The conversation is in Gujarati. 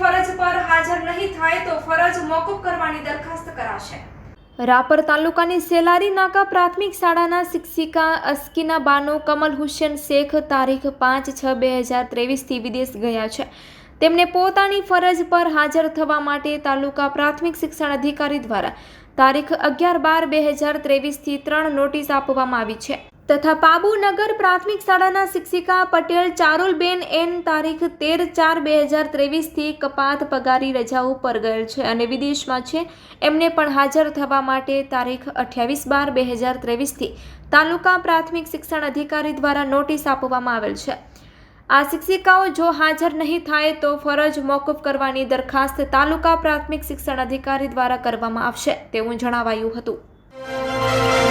ફરજ પર હાજર નહીં થાય તો ફરજ મોકૂફ કરવાની દરખાસ્ત કરાશે. રાપર તાલુકાની સેલારી નાકા પ્રાથમિક શાળાના શિક્ષિકા અસ્કીના બાનો કમલ હુસેન શેખ તારીખ પાંચ છ બે હજાર ત્રેવીસથી વિદેશ ગયા છે. તેમને પોતાની ફરજ પર હાજર થવા માટે તાલુકા પ્રાથમિક શિક્ષણ અધિકારી દ્વારા તારીખ અગિયાર બાર બે હજાર ત્રેવીસથી ત્રણ નોટિસ આપવામાં આવી છે. તથા પાબુનગર પ્રાથમિક શાળાના શિક્ષિકા પટેલ ચારુલબેન એન તારીખ તેર ચાર બે હજાર ત્રેવીસથી કપાત પગારી રજા ઉપર ગયેલ છે અને વિદેશમાં છે. એમને પણ હાજર થવા માટે તારીખ અઠ્યાવીસ બાર બે હજાર ત્રેવીસથી તાલુકા પ્રાથમિક શિક્ષણ અધિકારી દ્વારા નોટિસ આપવામાં આવેલ છે. આ શિક્ષિકાઓ જો હાજર નહીં થાય તો ફરજ મોકૂફ કરવાની દરખાસ્ત તાલુકા પ્રાથમિક શિક્ષણ અધિકારી દ્વારા કરવામાં આવશે, તેવું જણાવાયું હતું.